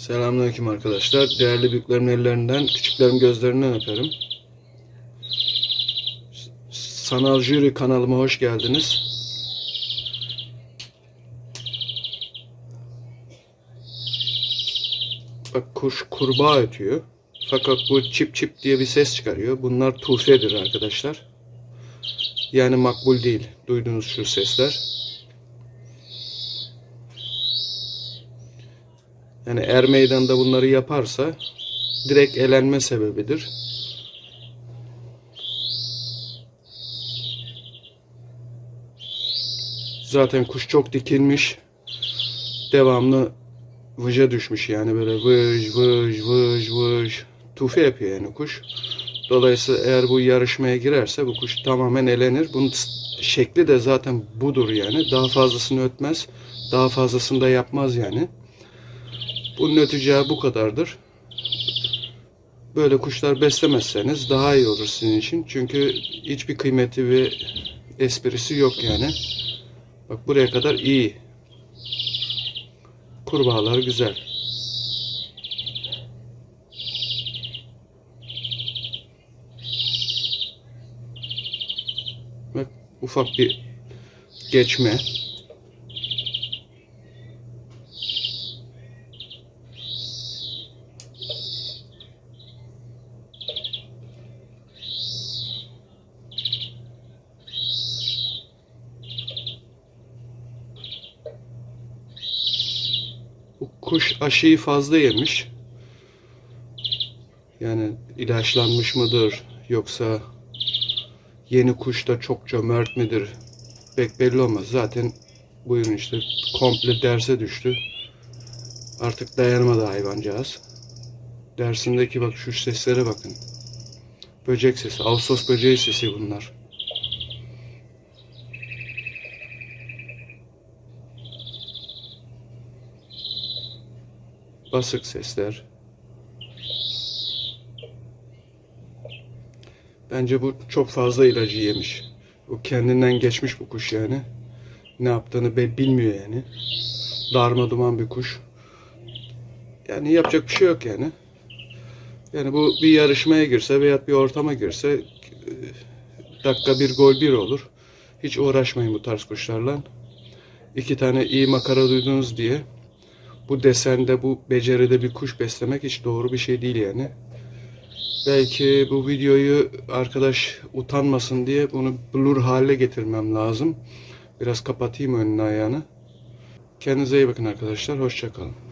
Selamünaleyküm arkadaşlar. Değerli büyüklerimin ellerinden, küçüklerim gözlerinden öperim. Sanal Jüri kanalıma hoş geldiniz. Bak kuş kurbağa ötüyor. Fakat bu çip çip diye bir ses çıkarıyor. Bunlar tufedir arkadaşlar. Yani makbul değil. Duyduğunuz şu sesler. Yani er meydanda bunları yaparsa direkt elenme sebebidir. Zaten kuş çok dikilmiş. Devamlı vıja düşmüş yani böyle vıj vıj vıj vıj tufe yapıyor yani kuş. Dolayısıyla eğer bu yarışmaya girerse bu kuş tamamen elenir. Bunun şekli de zaten budur yani. Daha fazlasını ötmez. Daha fazlasını da yapmaz yani. Bunun öteceği bu kadardır. Böyle kuşlar beslemezseniz daha iyi olur sizin için. Çünkü hiçbir kıymeti ve esprisi yok yani. Bak buraya kadar iyi. Kurbağalar güzel. Bak ufak bir geçme. Bu kuş aşıyı fazla yemiş. Yani ilaçlanmış mıdır yoksa yeni kuş da çok cömert midir pek belli olmaz. Zaten buyurun işte komple derse düştü. Artık dayanamadı hayvancağız. Dersindeki bak şu seslere bakın. Böcek sesi, Ağustos böceği sesi bunlar. Basık sesler. Bence bu çok fazla ilacı yemiş. Bu kendinden geçmiş bu kuş yani. Ne yaptığını be bilmiyor yani. Darma duman bir kuş. Yani yapacak bir şey yok yani. Yani bu bir yarışmaya girse veya bir ortama girse e, dakika bir gol bir olur. Hiç uğraşmayın bu tarz kuşlarla. İki tane iyi makara duydunuz diye bu desende, bu beceride bir kuş beslemek hiç doğru bir şey değil yani. Belki bu videoyu arkadaş utanmasın diye bunu blur hale getirmem lazım. Biraz kapatayım önünü ayağını. Kendinize iyi bakın arkadaşlar. Hoşçakalın.